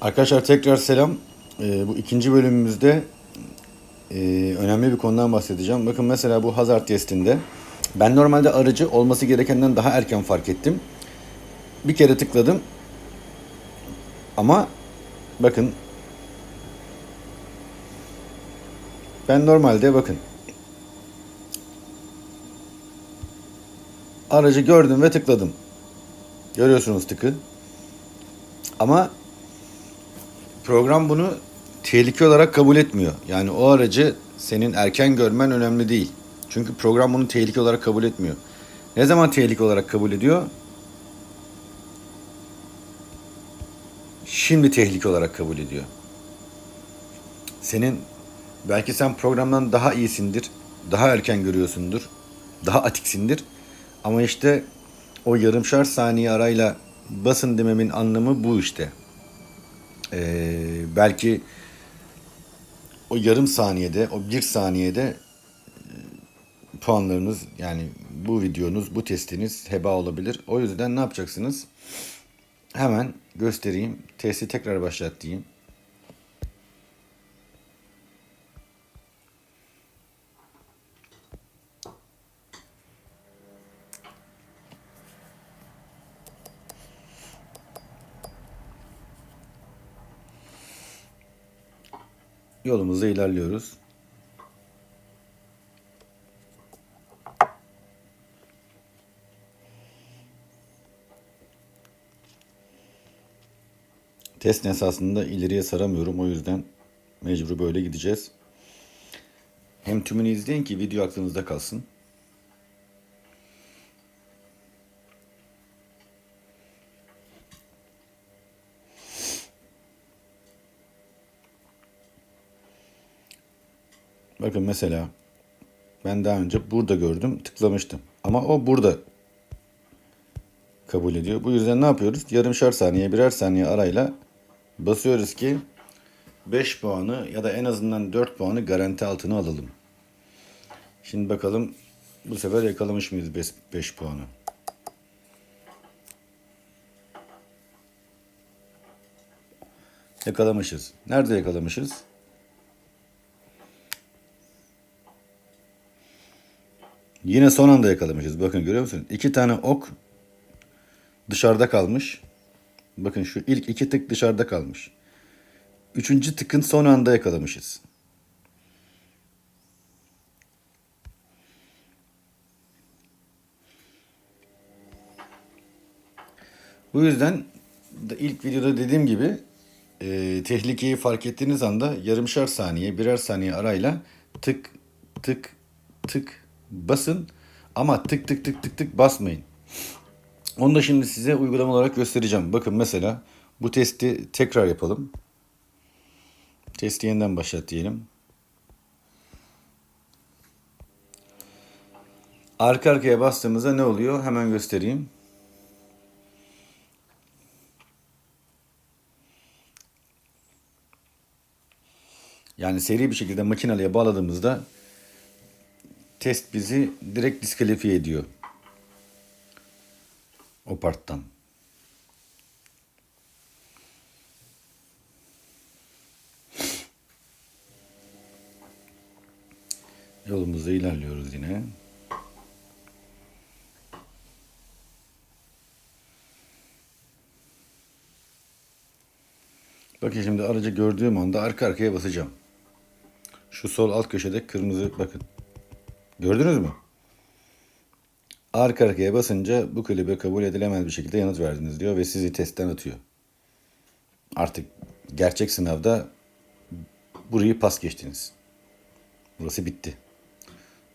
Arkadaşlar tekrar selam. Ee, bu ikinci bölümümüzde e, önemli bir konudan bahsedeceğim. Bakın mesela bu hazard testinde ben normalde aracı olması gerekenden daha erken fark ettim. Bir kere tıkladım. Ama bakın ben normalde bakın aracı gördüm ve tıkladım. Görüyorsunuz tıkı. Ama program bunu tehlike olarak kabul etmiyor. Yani o aracı senin erken görmen önemli değil. Çünkü program bunu tehlike olarak kabul etmiyor. Ne zaman tehlike olarak kabul ediyor? Şimdi tehlike olarak kabul ediyor. Senin belki sen programdan daha iyisindir, daha erken görüyorsundur, daha atiksindir. Ama işte o yarımşar saniye arayla basın dememin anlamı bu işte. Ee, belki o yarım saniyede, o bir saniyede e, puanlarınız yani bu videonuz, bu testiniz heba olabilir. O yüzden ne yapacaksınız? Hemen göstereyim. Testi tekrar başlat diyeyim. Yolumuzda ilerliyoruz. Test esasında ileriye saramıyorum. O yüzden mecbur böyle gideceğiz. Hem tümünü izleyin ki video aklınızda kalsın. Bakın mesela ben daha önce burada gördüm tıklamıştım. Ama o burada kabul ediyor. Bu yüzden ne yapıyoruz? Yarımşar saniye birer saniye arayla basıyoruz ki 5 puanı ya da en azından 4 puanı garanti altına alalım. Şimdi bakalım bu sefer yakalamış mıyız 5 puanı? Yakalamışız. Nerede yakalamışız? Yine son anda yakalamışız. Bakın görüyor musunuz? İki tane ok dışarıda kalmış. Bakın şu ilk iki tık dışarıda kalmış. Üçüncü tıkın son anda yakalamışız. Bu yüzden ilk videoda dediğim gibi e, tehlikeyi fark ettiğiniz anda yarımşar saniye, birer saniye arayla tık tık tık basın ama tık tık tık tık tık basmayın. Onu da şimdi size uygulama olarak göstereceğim. Bakın mesela bu testi tekrar yapalım. Testi yeniden başlat diyelim. Arka arkaya bastığımızda ne oluyor? Hemen göstereyim. Yani seri bir şekilde makineliğe bağladığımızda test bizi direkt diskalifiye ediyor. O parttan. Yolumuzda ilerliyoruz yine. Bakın şimdi aracı gördüğüm anda arka arkaya basacağım. Şu sol alt köşede kırmızı bakın. Gördünüz mü? Arka arkaya basınca bu klibe kabul edilemez bir şekilde yanıt verdiniz diyor ve sizi testten atıyor. Artık gerçek sınavda burayı pas geçtiniz. Burası bitti.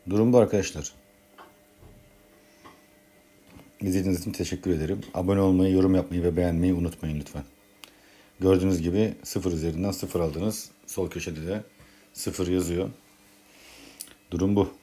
Durum bu arkadaşlar. İzlediğiniz için teşekkür ederim. Abone olmayı, yorum yapmayı ve beğenmeyi unutmayın lütfen. Gördüğünüz gibi 0 üzerinden 0 aldınız. Sol köşede de 0 yazıyor. Durum bu.